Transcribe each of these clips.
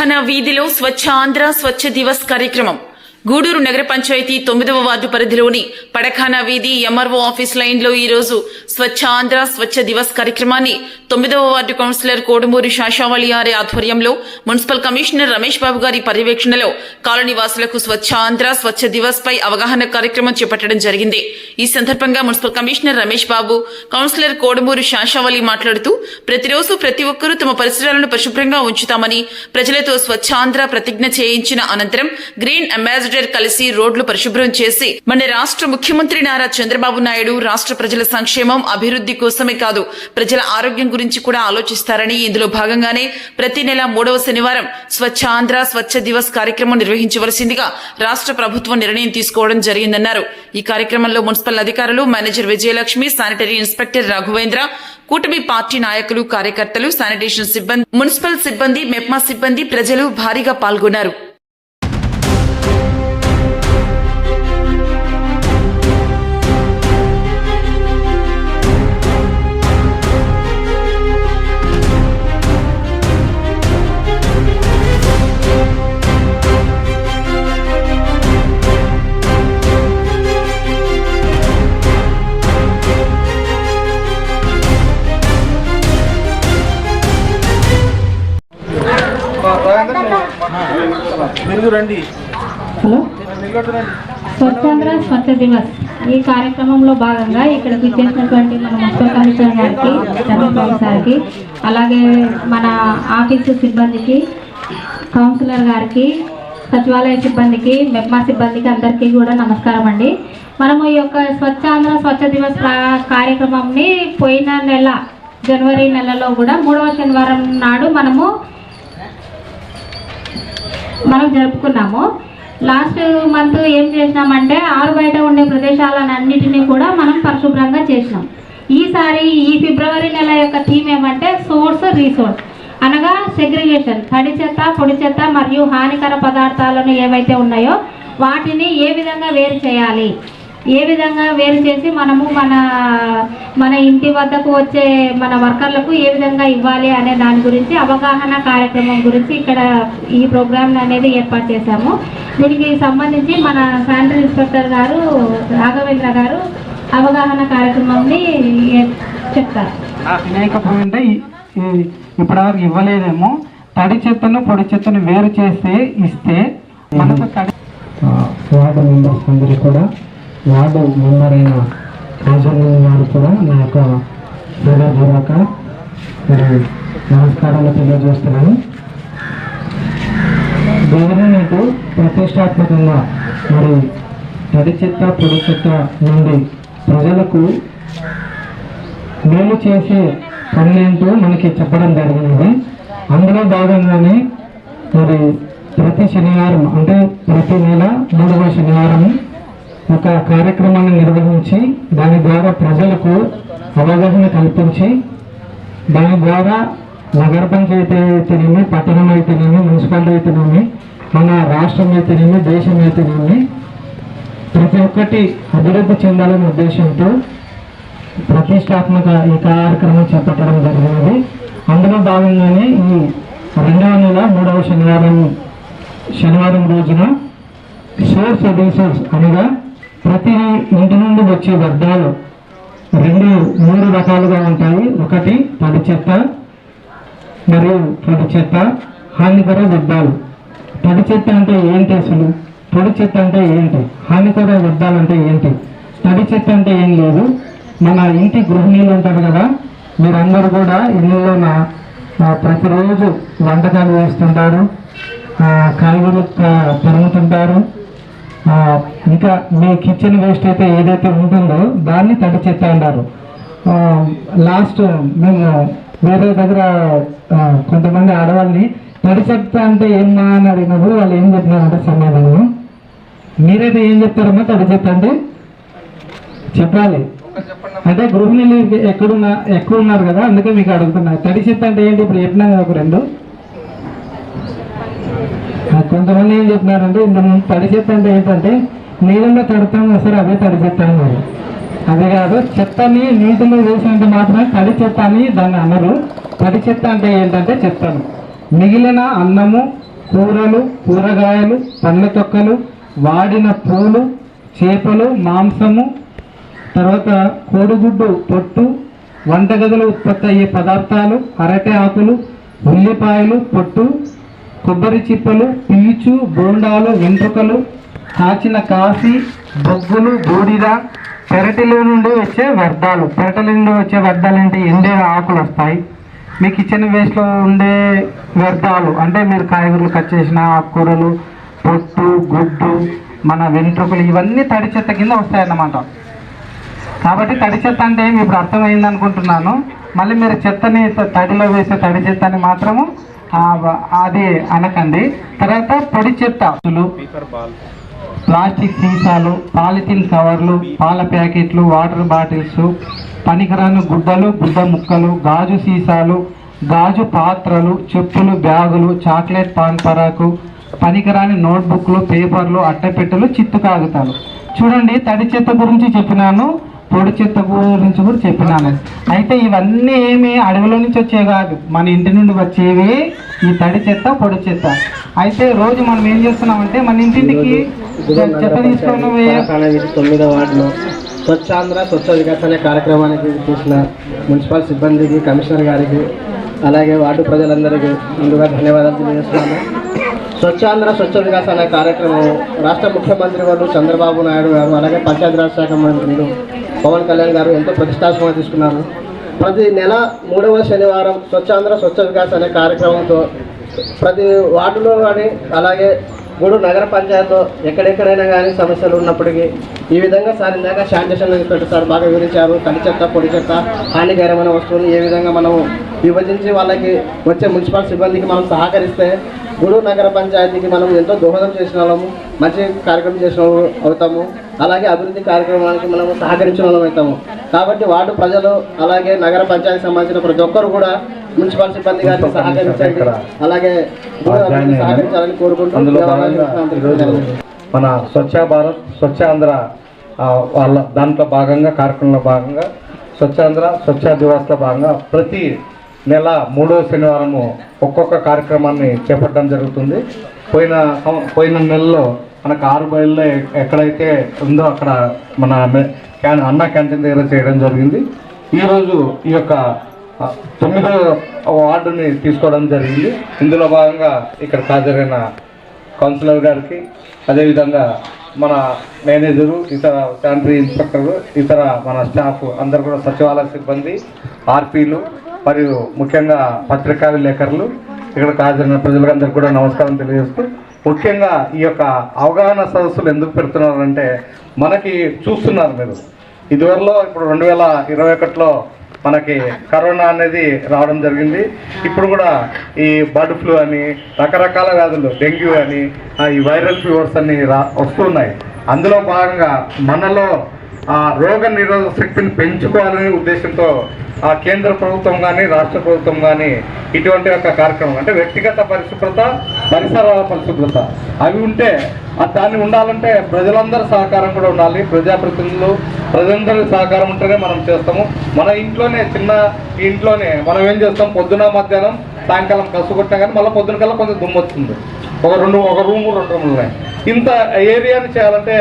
పడఖానా వీధిలో స్వచ్ఛ ఆంధ్ర స్వచ్ఛ దివస్ కార్యక్రమం. గూడూరు నగర పంచాయతీ తొమ్మిదవ వార్డు పరిధిలోని పడఖానా వీధి ఎంఆర్ఓ ఆఫీస్ లైన్లో ఈ రోజు స్వచ్ఛ ఆంధ్ర స్వచ్ఛ దివస్ కార్యక్రమాన్ని తొమ్మిదవ వార్డు కౌన్సిలర్ కోడుమూరి శాషావళి ఆర్య ఆధ్వర్యంలో మున్సిపల్ కమిషనర్ రమేష్ బాబు గారి పర్యవేక్షణలో కాలనీవాసులకు స్వచ్ఛ ఆంధ్ర స్వచ్ఛ దివస్ పై అవగాహన కార్యక్రమం చేపట్టడం జరిగింది. ఈ సందర్భంగా municipal commissioner Ramesh Babu councillor Kodumuri Shashavali మాట్లాడుతూ ప్రతిరోజు ప్రతి ఒక్కరూ తమ పరిసరాలను పరిశుభ్రంగా ఉంచుతామని ప్రజలతో స్వచ్ఛాంధ్ర ప్రతిజ్ఞ చేయించిన అనంతరం గ్రీన్ అంబాసిడర్ కలిసి రోడ్లు పరిశుభ్రం చేసి మన రాష్ట్ర ముఖ్యమంత్రి నారా చంద్రబాబు నాయుడు రాష్ట్ర ప్రజల సంక్షేమం అభివృద్ధి కోసమే కాదు ప్రజల ఆరోగ్యం గురించి కూడా ఆలోచిస్తారని ఇందులో భాగంగానే ప్రతి నెల మూడవ శనివారం స్వచ్ఛ ఆంధ్ర స్వచ్ఛ దివస్ కార్యక్రమం నిర్వహించవలసిందిగా రాష్ట్ర ప్రభుత్వం నిర్ణయం తీసుకోవడం జరిగిందన్నారు. ఈ కార్యక్రమంలో మున్సిపల్ అధికారులు manager Vijayalakshmi sanitary inspector Raghavendra కూటమి పార్టీ నాయకులు కార్యకర్తలు శానిటేషన్ సిబ్బంది మున్సిపల్ సిబ్బంది మెప్మా సిబ్బంది ప్రజలు భారీగా పాల్గొన్నారు. హలో? స్వచ్ఛ దివస్. ఈ కార్యక్రమంలో భాగంగా ఇక్కడికి చేసినటువంటి మన మున్సిపల్ గారికి చంద్రబాబు సార్కి అలాగే మన ఆఫీసు సిబ్బందికి కౌన్సిలర్ గారికి సచివాలయ సిబ్బందికి మెప్మా సిబ్బందికి అందరికీ కూడా నమస్కారం అండి. మనము ఈ యొక్క స్వచ్ఛాంధ్ర స్వచ్ఛ దివస్ కార్యక్రమంని పోయిన నెల జనవరి నెలలో కూడా మూడవ శనివారం నాడు మనము మనం జరుపుకున్నాము. లాస్ట్ మంత్ ఏం చేసినామంటే ఆరు బయట ఉండే ప్రదేశాలను కూడా మనం పరిశుభ్రంగా చేసినాం. ఈసారి ఈ ఫిబ్రవరి నెల యొక్క థీమ్ ఏమంటే సోర్స్ రీసోర్స్. అనగా సెగ్రిగేషన్ తడి చెత్త పొడి చెత్త మరియు హానికర పదార్థాలను ఏవైతే ఉన్నాయో వాటిని ఏ విధంగా వేరు చేయాలి? ఏ విధంగా వేరు చేసి మనము మన మన ఇంటి వద్దకు వచ్చే మన వర్కర్లకు ఏ విధంగా ఇవ్వాలి అనే దాని గురించి అవగాహన కార్యక్రమం గురించి ఇక్కడ ఈ ప్రోగ్రామ్ అనేది ఏర్పాటు చేశాము. దీనికి సంబంధించి మన శానిటరీ ఇన్స్పెక్టర్ గారు రాఘవేంద్ర గారు అవగాహన కార్యక్రమంని ఏ- చెప్తారు. ఇప్పటివరకు ఇవ్వలేదేమో. తడి చెత్తను పొడి చెత్తను వేరు చేస్తే ఇస్తే మనకు తడి వార్డు మెంబర్స్ అందరూ కూడా వార్డు మెంబర్ అయిన కాజల్ గారు కూడా నా యొక్క హృదయపూర్వక మరి నమస్కారాలు తెలియజేస్తున్నాను. గవర్నమెంట్ ప్రతిష్టాత్మకంగా మరి తడి చెత్త పొడి చెత్త నుండి ప్రజలకు మేలు చేసే పనులేంటూ మనకి చెప్పడం జరిగినది అందులో భాగంగానే మరి ప్రతి శనివారం అంటే ప్రతి నెల మూడవ శనివారం ఒక కార్యక్రమాన్ని నిర్వహించి దాని ద్వారా ప్రజలకు అవగాహన కల్పించి దాని ద్వారా నగర పంచాయతీ అయితేనేమి పట్టణం అయితేనేమి మున్సిపాలిటీ అయితేనేమి మన రాష్ట్రం అయితేనేమి దేశం అయితేనేమి ప్రతి ఒక్కటి అభివృద్ధి చెందాలనే ఉద్దేశంతో ప్రతిష్టాత్మక ఈ కార్యక్రమం చేపట్టడం జరిగినది. అందులో భాగంగానే ఈ రెండవ నెల మూడవ శనివారం శనివారం రోజున సోర్స్ సర్వీసెస్ అనగా ప్రతి ఇంటి నుండి వచ్చే వ్యర్థాలు రెండు మూడు రకాలుగా ఉంటాయి. ఒకటి తడి చెత్త మరియు పొడి చెత్త హానికర వ్యర్థాలు తడి చెత్త అంటే ఏంటి అసలు? పొడి చెత్త అంటే ఏంటి? హానికర వ్యర్థాలు అంటే ఏంటి? తడి చెత్త అంటే ఏం లేదు. మన ఇంటి గృహిణీలు ఉంటారు కదా మీరందరూ కూడా ఇళ్ళలో ప్రతిరోజు వంటకాలు వేస్తుంటారు ఆ, కాయగూరలు తరుగుతుంటారు ఇంకా మీ కిచెన్ వేస్ట్ అయితే ఏదైతే ఉంటుందో దాన్ని తడి చెత్త అంటారు లాస్ట్ మేము వేరే దగ్గర కొంతమంది ఆడవాళ్ళని తడి చెత్త అంటే ఏమా అని అడిగినప్పుడు వాళ్ళు ఏం చెప్పినారంటే సమాధానం. మీరైతే ఏం చెప్తారమ్మా తడి చెత్త అంటే? చెప్పాలి. అంటే గృహిణులు ఎక్కడున్నా ఎక్కువ ఉన్నారు కదా అందుకే మీకు అడుగుతున్నా. తడి చెత్త అంటే ఏంటి? ఇప్పుడు చెప్పినా కదా ఒక రెండు. కొంతమంది ఏం చెప్తున్నారంటే ఇంతకుముందు తడి చెత్త అంటే ఏంటంటే నీళ్ళలో తడతాం సరే అదే తడి చెత్త అన్నారు. అది కాదు చెత్తని నీటిలో వేసినంత మాత్రమే తడి చెత్త అని దాన్ని అన్నారు తడి చెత్త అంటే ఏంటంటే చెత్తను. మిగిలిన అన్నము కూరలు కూరగాయలు పండ్ల తొక్కలు వాడిన పూలు చేపలు మాంసము తర్వాత కోడిగుడ్డు పొట్టు వంటగదిలో ఉత్పత్తి అయ్యే పదార్థాలు అరటి ఆకులు ఉల్లిపాయలు పొట్టు కొబ్బరి చిప్పలు పీచు బోండాలు వెంట్రుకలు కాచిన కాఫీ బొగ్గులు బూడిద పెరటిలో నుండి వచ్చే వ్యర్థాలు. పెరటిల నుండి వచ్చే వ్యర్థాలు అంటే ఎండే ఆకులు వస్తాయి. మీ కిచెన్ వేస్ట్లో ఉండే వ్యర్థాలు అంటే మీరు కాయగూరలు కట్ చేసిన ఆకుకూరలు పొట్టు గుడ్డు మన వెంట్రుకలు ఇవన్నీ తడి చెత్త కింద వస్తాయన్నమాట. కాబట్టి తడి చెత్త అంటే ఏమి? ఇప్పుడు అర్థమైంది అనుకుంటున్నాను మళ్ళీ మీరు చెత్తని తడిలో వేసే తడి చెత్తని మాత్రము అది అనకండి. తర్వాత పొడి చెత్త. అసలు ప్లాస్టిక్ సీసాలు పాలిథిన్ కవర్లు పాల ప్యాకెట్లు వాటర్ బాటిల్స్ పనికిరాని గుడ్డలు గుడ్డ ముక్కలు గాజు సీసాలు గాజు పాత్రలు చెప్పులు బ్యాగులు చాక్లెట్ పాన్ పరాకు పనికిరాని నోట్బుక్లు పేపర్లు అట్టపెట్టెలు చిత్తు కాగితాలు. చూడండి తడి చెత్త గురించి చెప్పినాను. పొడి చెత్త గురించి కూడా చెప్పినాను. అయితే ఇవన్నీ ఏమి అడవిలో నుంచి వచ్చేవి కాదు. మన ఇంటి నుండి వచ్చేవి ఈ తడి చెత్త పొడి చెత్త. అయితే రోజు మనం ఏం చేస్తున్నామంటే మన ఇంటింటికి చెత్త తీసుకొని పోయే తెలంగాణ వీధి తొమ్మిదో వార్డులో స్వచ్ఛాంధ్ర స్వచ్ఛ వికాస్ అనే కార్యక్రమానికి చూసిన మున్సిపల్ సిబ్బందికి కమిషనర్ గారికి అలాగే వార్డు ప్రజలందరికీ ముందుగా ధన్యవాదాలు తెలియజేస్తున్నాను. స్వచ్ఛాంధ్ర స్వచ్ఛ వికాస్ అనే కార్యక్రమం రాష్ట్ర ముఖ్యమంత్రి వారు చంద్రబాబు నాయుడు గారు అలాగే పంచాయతీరాజ్ శాఖ మంత్రులు పవన్ కళ్యాణ్ గారు ఎంతో ప్రతిష్టాత్మకంగా తీసుకున్నారు. ప్రతి నెల మూడవ శనివారం స్వచ్ఛాంధ్ర స్వచ్ఛ వికాస్ అనే కార్యక్రమంతో ప్రతి వార్డులో కానీ అలాగే గూడూరు నగర పంచాయతీలో ఎక్కడెక్కడైనా కానీ సమస్యలు ఉన్నప్పటికీ ఈ విధంగా సార్ ఇందాక శానిటేషన్ ఇన్స్పెక్టర్ సార్ బాగా వివరించారు. తడి చెత్త పొడి చెత్త హానికరమైన వస్తువులు ఏ విధంగా మనం విభజించి వాళ్ళకి వచ్చే మున్సిపల్ సిబ్బందికి మనం సహకరిస్తే గూడూరు నగర పంచాయతీకి మనం ఎంతో దోహదం చేసిన వాళ్ళము మంచి కార్యక్రమం చేసిన అవుతాము అలాగే అభివృద్ధి కార్యక్రమానికి మనము సహకరించిన వాళ్ళం అవుతాము. కాబట్టి వార్డు ప్రజలు అలాగే నగర పంచాయతీకి సంబంధించిన ప్రతి ఒక్కరు కూడా మున్సిపల్ సిబ్బంది గారిని సహకరించండి అలాగే సహకరించాలని కోరుకుంటూ అందులో భాగంగా ఈరోజు మన స్వచ్ఛ భారత్ స్వచ్ఛ ఆంధ్ర వాళ్ళ దాంట్లో భాగంగా కార్యక్రమంలో భాగంగా స్వచ్ఛాంధ్ర స్వచ్ఛ దివాస్లో భాగంగా ప్రతి నెల మూడో శనివారము ఒక్కొక్క కార్యక్రమాన్ని చేపట్టడం జరుగుతుంది. పోయిన పోయిన నెలలో మనకు ఆరు బయల్లో ఎక్కడైతే ఉందో అక్కడ మన క్యాన్ అన్న క్యాంటీన్ దగ్గర చేయడం జరిగింది. ఈరోజు ఈ యొక్క తొమ్మిదో వార్డుని తీసుకోవడం జరిగింది. ఇందులో భాగంగా ఇక్కడ హాజరైన కౌన్సిలర్ గారికి అదేవిధంగా మన మేనేజరు ఇతర శానిటరీ ఇన్స్పెక్టర్లు ఇతర మన స్టాఫ్ అందరు కూడా సచివాలయ సిబ్బంది ఆర్పీలు మరియు ముఖ్యంగా పత్రికా విలేకరులు ఇక్కడికి హాజరైన ప్రజలందరికీ కూడా నమస్కారం తెలియజేస్తూ ముఖ్యంగా ఈ యొక్క అవగాహన సదస్సులు ఎందుకు పెడుతున్నారంటే మనకి చూస్తున్నారు మీరు. ఇదివరలో ఇప్పుడు రెండు వేల ఇరవై ఒకటిలో మనకి కరోనా అనేది రావడం జరిగింది. ఇప్పుడు కూడా ఈ బర్డ్ ఫ్లూ అని రకరకాల వ్యాధులు డెంగ్యూ అని ఈ వైరల్ ఫీవర్స్ అన్ని రా వస్తున్నాయి. అందులో భాగంగా మనలో ఆ రోగ నిరోధక శక్తిని పెంచుకోవాలనే ఉద్దేశంతో ఆ కేంద్ర ప్రభుత్వం కానీ రాష్ట్ర ప్రభుత్వం కానీ ఇటువంటి ఒక కార్యక్రమం అంటే వ్యక్తిగత పరిశుభ్రత పరిసరాల పరిశుభ్రత అవి ఉంటే దాన్ని ఉండాలంటే ప్రజలందరి సహకారం కూడా ఉండాలి. ప్రజాప్రతినిధులు ప్రజలందరి సహకారం ఉంటేనే మనం చేస్తాము. మన ఇంట్లోనే చిన్న ఇంట్లోనే మనం ఏం చేస్తాం? పొద్దున మధ్యాహ్నం సాయంకాలం కసు కొట్టినా కానీ మళ్ళీ పొద్దున కల్లా కొంచెం దుమ్ము వస్తుంది. ఒక రెండు ఒక రూము రెండు రూములు ఉన్నాయి. ఇంత ఏరియాని చేయాలంటే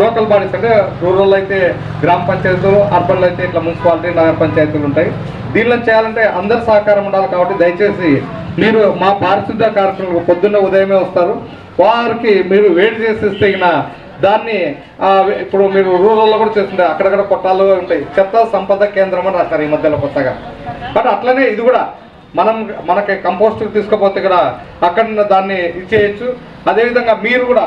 లోకల్ బాడీస్ అంటే రూరల్ అయితే గ్రామ పంచాయతీలు అర్బన్లో అయితే ఇట్లా మున్సిపాలిటీ నగర పంచాయతీలు ఉంటాయి. దీనిలో చేయాలంటే అందరి సహకారం ఉండాలి కాబట్టి దయచేసి మీరు మా పారిశుద్ధ కార్యక్రమం పొద్దున్న ఉదయమే వస్తారు. వారికి మీరు వేడి చేసేస్తే దాన్ని ఇప్పుడు మీరు రూరల్లో కూడా చేస్తుంటే అక్కడక్కడ కొట్టాలు ఉంటాయి. చెత్త సంపద కేంద్రం అని రాస్తారు ఈ మధ్యలో కొత్తగా. బట్ అట్లనే ఇది కూడా మనం మనకి కంపోస్ట్ తీసుకుపోతే కూడా అక్కడ ఉన్న దాన్ని ఇచ్చేయచ్చు. అదేవిధంగా మీరు కూడా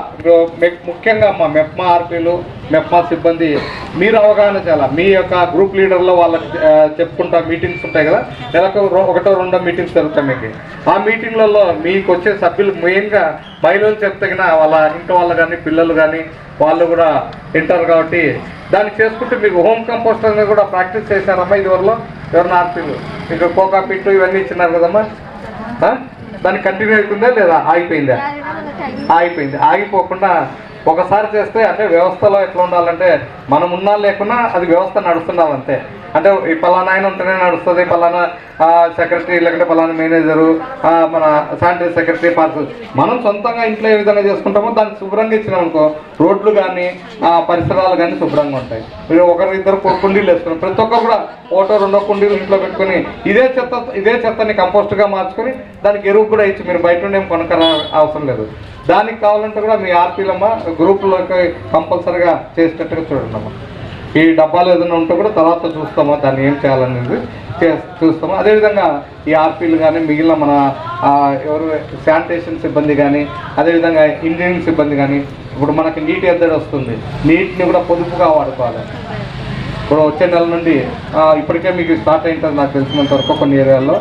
ముఖ్యంగా మా మెప్మా ఆర్పీలు మెప్మా సిబ్బంది మీరు అవగాహన చేయాలి? మీ యొక్క గ్రూప్ లీడర్లో వాళ్ళకి చెప్పుకుంటా మీటింగ్స్ ఉంటాయి కదా? నెలకు ఒకటో రెండో మీటింగ్స్ జరుగుతాయి మీకు. ఆ మీటింగ్లలో మీకు వచ్చే సభ్యులు మెయిన్గా మహిళలు చెప్తగిన వాళ్ళ ఇంటి వాళ్ళు కానీ పిల్లలు కానీ వాళ్ళు కూడా వింటారు కాబట్టి దాన్ని చేసుకుంటే మీకు హోమ్ కంపోస్ట్ అనేది కూడా ప్రాక్టీస్ చేశారమ్మా ఇదివరలో? ఎవరన్నా ఆర్పీలు ఇంకా కోకా పిట్టు ఇవన్నీ ఇచ్చినారు కదమ్మా? దాన్ని కంటిన్యూ అవుతుందా లేదా? ఆగిపోయిందా? ఆగిపోయింది. ఆగిపోకుండా ఒకసారి చేస్తే అంటే వ్యవస్థలో ఎట్లా ఉండాలంటే మనం ఉన్నా లేకున్నా అది వ్యవస్థ నడుస్తుండాలి అంతే అంటే ఈ పలానా ఆయన ఉంటేనే నడుస్తుంది పలానా సెక్రటరీ లేకుంటే పలానా మేనేజరు మన శానిటరీ సెక్రటరీ పార్సల్ మనం సొంతంగా ఇంట్లో ఏ విధంగా చేసుకుంటామో దాన్ని శుభ్రంగా ఇచ్చినాం అనుకో రోడ్లు కానీ పరిసరాలు కానీ శుభ్రంగా ఉంటాయి. మీరు ఒకరి ఇద్దరు కుండీలు వేసుకుని ప్రతి ఒక్కరు కూడా ఒకటో రెండో కుండీలు ఇంట్లో పెట్టుకొని ఇదే చెత్త ఇదే చెత్తని కంపోస్ట్గా మార్చుకొని దానికి ఎరువు కూడా ఇచ్చి మీరు బయట నుండి ఏం కొనకరా అవసరం లేదు. దానికి కావాలంటే కూడా మీ ఆర్పీలమ్మ గ్రూప్లోకి కంపల్సరీగా చేసేటట్టుగా చూడండి అమ్మా ఈ డబ్బాలు ఏదైనా ఉంటే కూడా తర్వాత చూస్తామో దాన్ని ఏం చేయాలనేది చే- చూస్తాము. అదేవిధంగా ఈ ఆర్పీలు కానీ మిగిలిన మన ఎవరు శానిటేషన్ సిబ్బంది కానీ అదేవిధంగా ఇంజనీరింగ్ సిబ్బంది కానీ ఇప్పుడు మనకి నీటి ఎద్దడి వస్తుంది. నీటిని కూడా పొదుపుగా వాడుకోవాలి. ఇప్పుడు వచ్చే నెల నుండి ఇప్పటికే మీకు స్టార్ట్ అయింటుంది నాకు తెలిసినంత వరకు కొన్ని ఏరియాల్లో.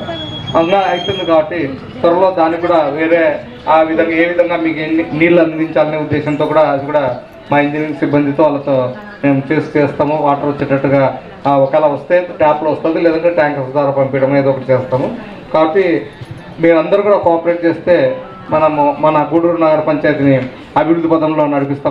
అంగా అవుతుంది కాబట్టి త్వరలో దాన్ని కూడా వేరే ఆ విధంగా ఏ విధంగా మీకు ఎన్ని నీళ్ళు అందించాలనే ఉద్దేశంతో కూడా అది కూడా మా ఇంజనీరింగ్ సిబ్బందితో వాళ్ళతో మేము చేసి చేస్తాము వాటర్ వచ్చేటట్టుగా ఒకవేళ వస్తే ట్యాప్లో వస్తుంది లేదంటే ట్యాంకర్స్ ద్వారా పంపించడం ఏదో ఒకటి చేస్తాము. కాబట్టి మీరందరూ కూడా కోఆపరేట్ చేస్తే మనము మన గూడూరు నగర పంచాయతీని అభివృద్ధి పదంలో నడిపిస్తాం.